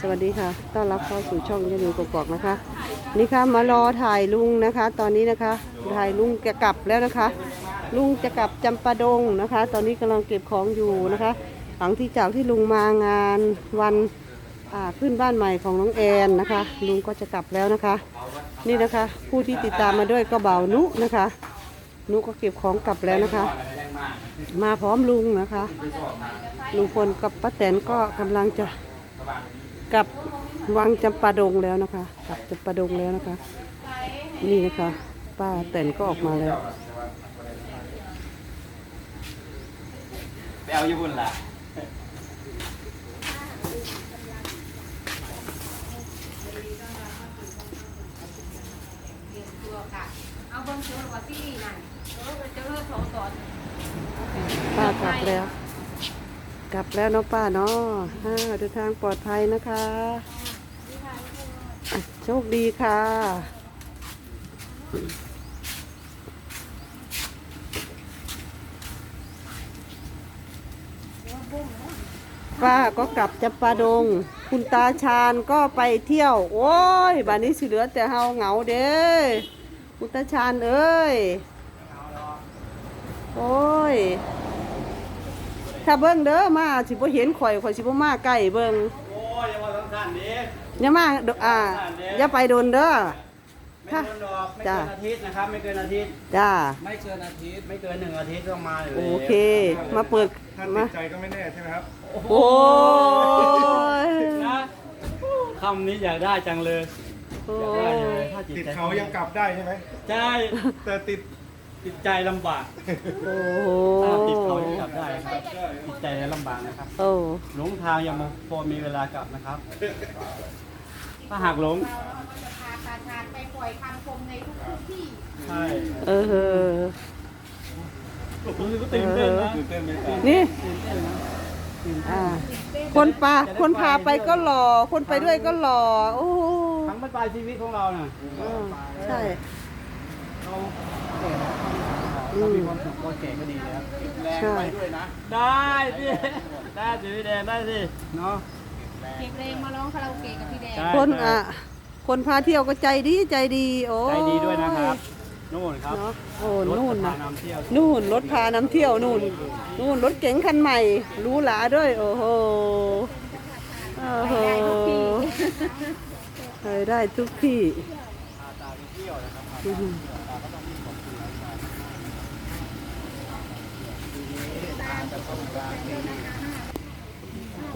สวัสดีค่ะ ต้อนรับเข้าสู่ช่องยานูกกอกนะคะ นี่ค่ะมารอถ่ายลุงนะคะ ตอนนี้นะคะ ถ่ายลุงจะกลับแล้วนะคะ ลุงจะกลับจำปาดงนะคะ ตอนนี้กำลังเก็บของอยู่นะคะ หลังที่จากที่ลุงมางานวันขึ้นบ้านใหม่ของน้องแอนนะคะ ลุงก็จะกลับแล้วนะคะ นี่นะคะ ผู้ที่ติดตามมาด้วยก็เบานุนะคะ นุก็เก็บของกลับแล้วนะคะ มาพร้อมลุงนะคะลุงพลกับป้าแตนก็กำลังจะ กลับวังจำปาดงแล้วนะคะกลับจำปาดงแล้วนะคะ นี่นะคะ ป้าแตนก็ออกมาแล้วไปเอาญี่ปุ่นล่ะเอาเบิ้งเชื่อว่าที่นี่นั่นเออไปเจอโถตอนป้ากลับแล้ว กลับแล้วเนาะป้าเนาะอ่าเดินทางปลอดภัยนะคะอะโชคดีค่ะ ป้าก็กลับจะปาดง คุณตาชาญก็ไปเที่ยว โอ้ยบ้านนี้สิเหลือแต่เฮาเหงาเด้คุณตาชาญเอ้ย โอ้ย ถ้าเบิ่งเด้อมาสิบ่เห็นข่อยข่อยสิบ่มาใกล้เบิ่งโอ้ยอย่ามาสำคัญดิอย่ามาเด้ออ่าอย่าไปโดนเด้อไม่เกินดอกไม่จ้ะเกินอาทิตย์นะครับ ไม่เกินอาทิตย์ จ้า ไม่เกินอาทิตย์ไม่เกินหนึ่งอาทิตย์ต้องมาอยู่โอเค มาเปิดท่านมาติดใจก็ไม่แน่ใช่ไหมครับ โอ้ยนะคำนี้อยากได้จังเลยโอ้อยากได้ยเลยถ้าจิตติดใจเขายังกลับได้ใช่ไหม ใช่แต่ติด จิตใจลำบากโอ้ถ้าติดโหเขายังกลับได้ครับจิตใจลำบากนะครับ โอ้หลงทางยังมาพอมีเวลากลับนะครับ ถ้าหากหลงเราจะพาตาชาญไปปล่อยคำคมในทุกๆที่ใช่เออ รู้สึกว่าตื่นเต้นนะตื่นเต้นไหมครับ นี่อ่าคนปาคนพาไปก็หล่อ คนไปด้วยก็หล่อโอ้โหทั้งบรรปลายชีวิตของเราน่ะเออใช่ เราแก่แล้ว เรามีความสุขก็แก่ก็ดีแล้วใช่ได้สิได้สิพี่แดงได้สิเนาะเก็บเพลงมาร้องคาราโอเกะกับพี่แดงใช่คนอะคนพาเที่ยวก็ใจดีใจดี โอ้ใจดีด้วยนะครับนู่นครับเนาะโอ้รถนู่นพานะนำเที่ยวนู่นรถพาน้ำเที่ยวนู่น นู่นรถเก๋งคันใหม่หรู้หลาด้วย โอ้โหโอ้โหไปได้ทุกที่อื้อหือ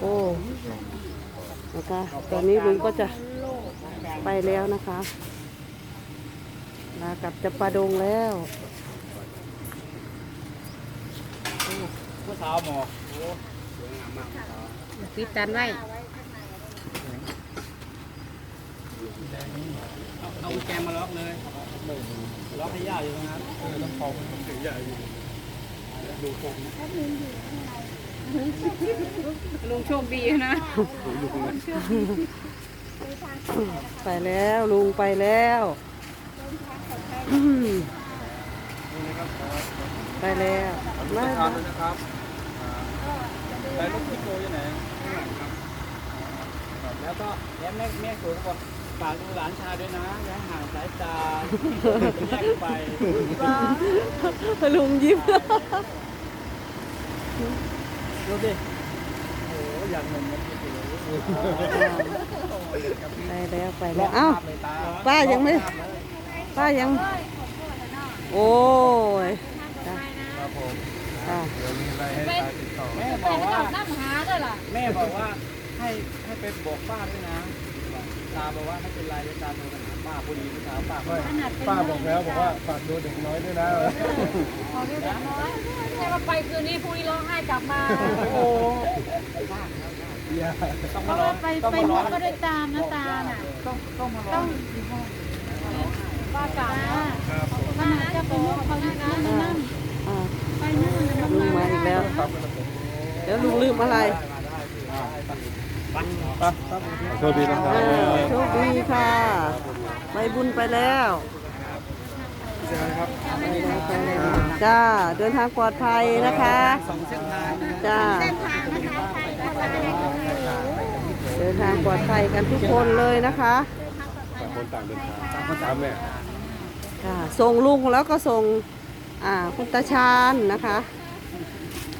โอ้นะคะตอนนี้ลุงก็จะไปแล้วนะคะลากลับจะปลาดงแล้วเมื่อเช้าหมอกโอ้สามมากเมื่อเช้าปิดกันไว้เอาเอากุญแจมาล็อกเลย ล็อกให้ย่าอยู่ตรงนั้นเออต้องพอมันถึงใหญ่อยู่ ดูคงลุงโชคดีนะไปแล้วลุงไปแล้วอืมไปแล้วมานะครับไปรถพิโกอยู่ไหนแล้วก็แล้วแม่แม่สวยก็บอก ฝากดูหลานชายด้วยนะอย่าให้ห่างสายตาแยกไปลุงยิ้มดูดิโอ้โหอยากหนุ่มมันคิดเลยไปแล้วไปแล้วเอ้าป้ายังไม่ป้ายัง โอ้ยจ้ะครับผมจ้ะเดี๋ยวมีอะไรให้ตาติดต่อแม่บอกว่าน้ำหาด้วยล่ะแม่บอกว่าให้ให้ไปบอกป้าด้วยนะ ตาบอกว่าไม่เป็นไรเลยตาโทรหาป้าพอดีเมื่อเช้าป้าก็ป้าบอกแล้วบอกว่าฝากดูเด็กน้อยด้วยนะขอเรียกน้อยแค่ว่าไปคืนนี้พรุ่งนี้ร้องไห้กลับมา โอ้อย่าต้องเพมาราะร้อว่างไปต้องไปมาหมร้อดงก็ได้ตามนะตาน่ะ ต้องต้องมาร้ต้อองงว่าจ๋าป้าจะไปนู่นเขานี่นะนั่นอ่าไปนู่นนะลุงมาอีกแล้วเดี๋ยวลุงลืมอะไร โชคดีนะครัอ่าบโชคดีค่ะไปบุญไปแล้วจอกันครับจ้าเดินทางปลอดภัยนะคะสองเส้นทางจ้าเดินทางปลอดภัยกันทุกคนเลยนะคะต่างคนต่างเดินทางต่างคนต่างแม่ค่ะส่งลุงแล้วก็ส่งอ่าคุณตาชาญนะคะ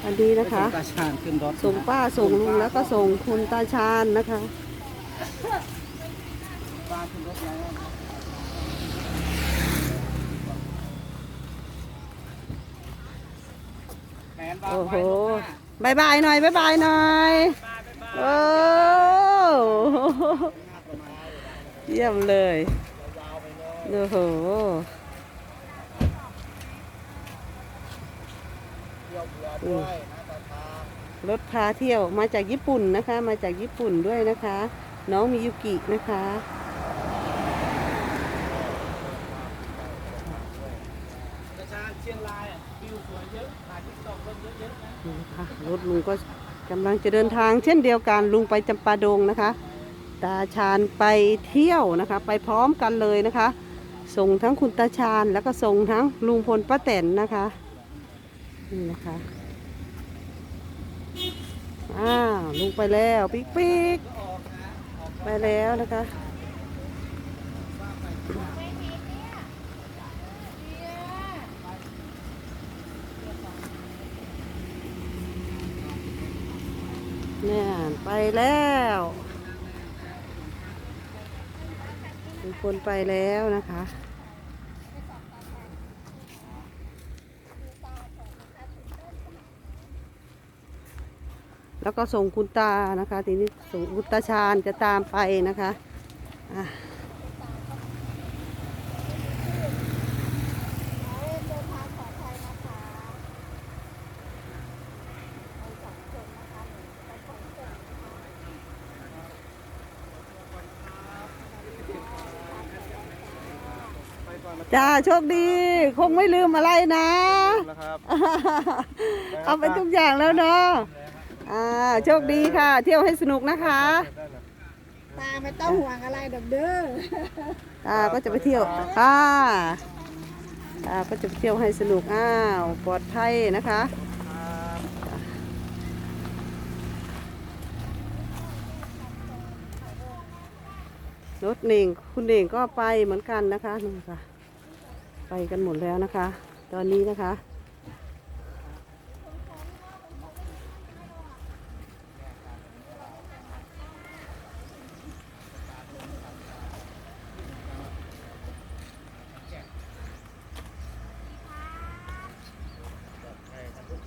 อันนี้นะคะ ตาชาญขึ้นรถส่งป้าส่งลุงแล้วก็ส่งคุณตาชาญนะคะ ป้าขึ้นรถแล้วแมนบ้าโอ้โหไว้บายบายหน่อยบายบายหน่อยโอ้เยี่ยมเลยโอ้โหอืม รถพาเที่ยวมาจากญี่ปุ่นนะคะ มาจากญี่ปุ่นด้วยนะคะ น้องมิยุกินะคะรายอะวิวสวยเยอะถ่ายทิกตอกรถเยอะๆนะนี่นะคะ รถลุงก็กำลังจะเดินทางเช่นเดียวกันลุงไปจำปาดงนะคะ ตาชาญไปเที่ยวนะคะ ไปพร้อมกันเลยนะคะ ส่งทั้งคุณตาชาญแล้วก็ส่งทั้งลุงพลป้าแตนนะคะนี่นะคะ อ้าวลุงไปแล้วปิ๊กปิ๊กไปแล้วนะคะ เนี่ยไปแล้วมีคนไปแล้วนะคะ แล้วก็ส่งคุณตานะคะ ทีนี้ส่งคุณตาชาญจะตามไปนะคะอะจ้าโชคดี คงไม่ลืมอะไรนะนะครับเอาไปทุกอย่างแล้วเนาะ อ่าโชคดีค่ะ เที่ยวให้สนุกนะคะตาไม่ต้องห่วงอะไรดอกเด้อตาก็จะไปเที่ยวค่ะตาก็จะไปเที่ยวให้สนุกอ้าวปลอดภัยนะคะรถเน่งคุณเน่งก็ไปเหมือนกันนะคะนู่นค่ะ ไปกันหมดแล้วนะคะ ตอนนี้นะคะ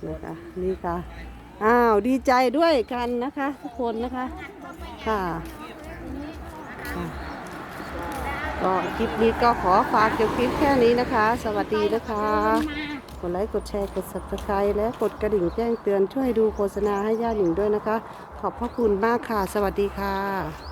นะคะ นี่ค่ะ อ้าว ดีใจด้วยกันนะคะ ทุกคนนะคะ ค่ะก็คลิปนี้ก็ขอฝากจบคลิปแค่นี้นะคะ สวัสดีนะคะ กดไลค์กดแชร์กด subscribe และกดกระดิ่งแจ้งเตือนช่วยดูโฆษณาให้ญาติหญิงด้วยนะคะ ขอบพระคุณมากค่ะ สวัสดีค่ะ